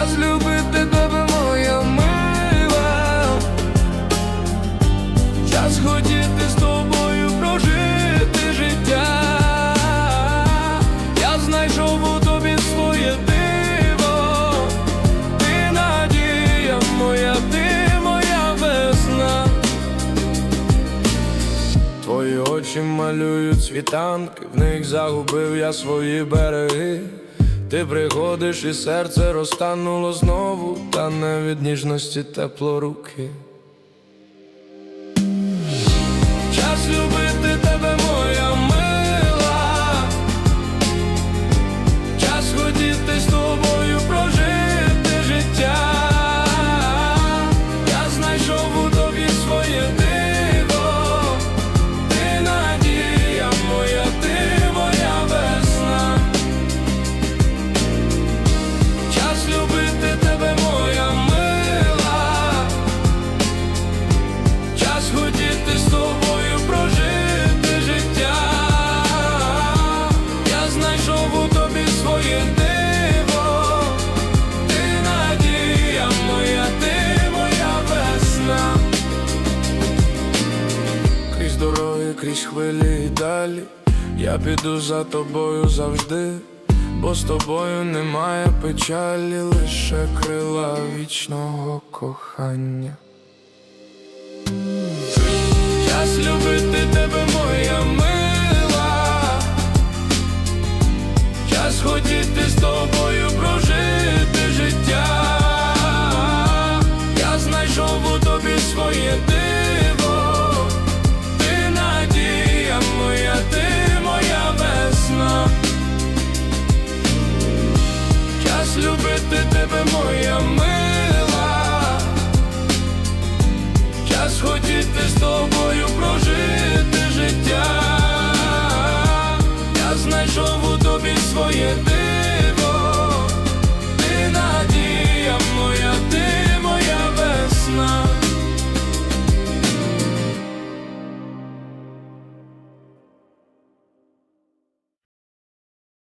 час любити тебе, моя мила, час хотіти з тобою прожити життя. Я знайшов у тобі своє диво, ти надія моя, ти моя весна. Твої очі малюють світанки, в них загубив я свої береги. Ти приходиш і серце розтануло знову, та не від ніжності тепло руки. Дороги, крізь хвилі і далі. Я піду за тобою завжди, бо з тобою немає печалі, лише крила вічного кохання. good.